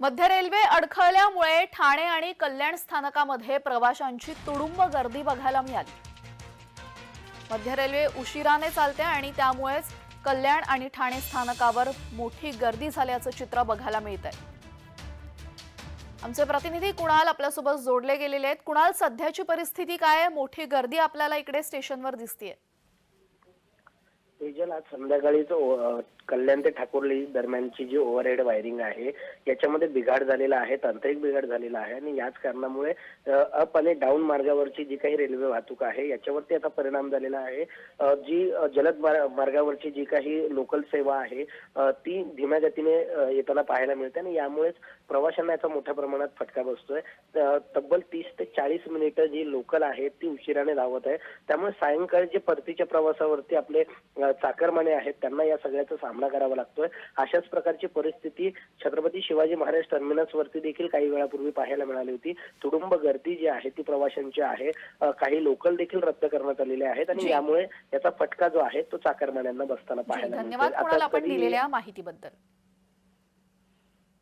मध्य रेल्वे अडखळल्यामुळे ठाणे आणि कल्याण स्थानकामध्ये प्रवाशांची तुडुंब गर्दी बघायला मिळाली. मध्य रेल्वे उशिराने चालते आणि त्यामुळेच कल्याण आणि ठाणे स्थानकावर मोठी गर्दी झाल्याचं चित्र बघायला मिळत आहे आमचे प्रतिनिधी कुणाल आपल्यासोबत जोडले गेलेले आहेत. कुणाल सध्याची परिस्थिती काय? आहे मोठी गर्दी आपल्याला इकडे स्टेशनवर दिसतीये. तेजल आज संध्याकाळी कल्याण ते ठाकुर्ली दरम्यानची जी ओव्हरहेड वायरिंग आहे याच्यामध्ये बिघाड झालेला आहे तांत्रिक बिघाड झालेला आहे आणि याच कारणामुळे अप आणि डाऊन मार्गावरची जी काही रेल्वे वाहतूक आहे याच्यावरती आता परिणाम झालेला आहे. जी जलद मार्गावरची जी काही लोकल सेवा आहे ती धीम्या गतीने येताना पाहायला मिळते आणि यामुळेच प्रवाशांना याचा मोठ्या प्रमाणात फटका बसतोय. तब्बल तीस ते चाळीस मिनिटं जी लोकल आहे ती उशिराने धावत आहे. त्यामुळे सायंकाळी जे परतीच्या प्रवासावरती आपले चाकरमाने आहेत त्यांना या सगळ्याचा सामना करावा लागतोय. अशाच प्रकारची परिस्थिती छत्रपती शिवाजी महाराज टर्मिनस वरती देखील काही वेळापूर्वी पाहायला मिळाली होती. तुडुंब गर्दी जी आहे ती प्रवाशांची आहे. काही लोकल देखील रद्द करण्यात आलेले आहेत आणि. यामुळे याचा फटका जो आहे तो चाकरमान्यांना बसताना पाहायला धन्यवाद. आपण दिलेल्या माहितीबद्दल?